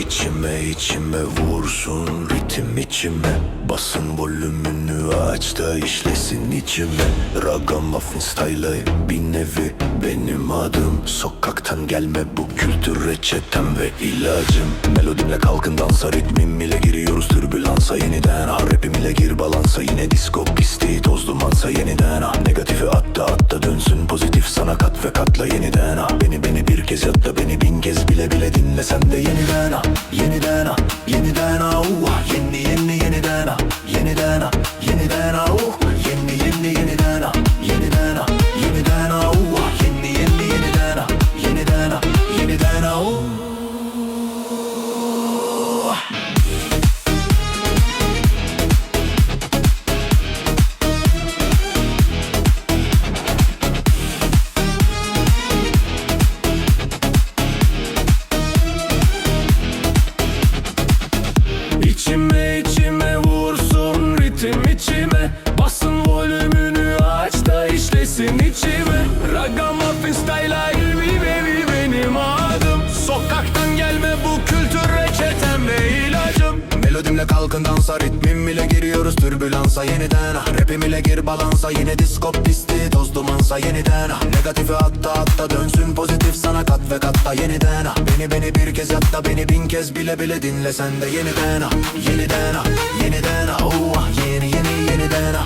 içime içime vursun ritim içime. Basın volümünü aç da işlesin içime. Ragamuffin style bir nevi benim adım. Sokaktan gelme bu kültür reçetem ve ilacım. Melodimle kalkın dansa ritmim ile giriyoruz türbülansa. Yeniden ah, Rapim ile gir balansa. Yine disco pisti toz dumansa. Yeniden ah, Negatifi atta atta dönsün. Pozitif sana kat ve katla. Yeniden ah, Beni beni yat da beni bin kez bile bile dinle sen de yeniden ah, Yeniden ah, yeniden içime Ragamuffin style baby baby benim adım. Sokaktan gelme bu kültür reçetem ve ilacım. Melodimle kalkın dansa ritmim ile giriyoruz türbülansa yeniden. Ah, Rapim ile gir balansa yine disco pisti toz dumansa yeniden. Ah, Negatifi atta atta dönsün pozitif sana kat ve katta yeniden. Ah, Beni beni bir kez yat da beni bin kez bile bile dinle sen de yeniden. Ah, Yeniden ah, yeniden. Ah, oh, ah, Yeni yeni yeniden. Ah,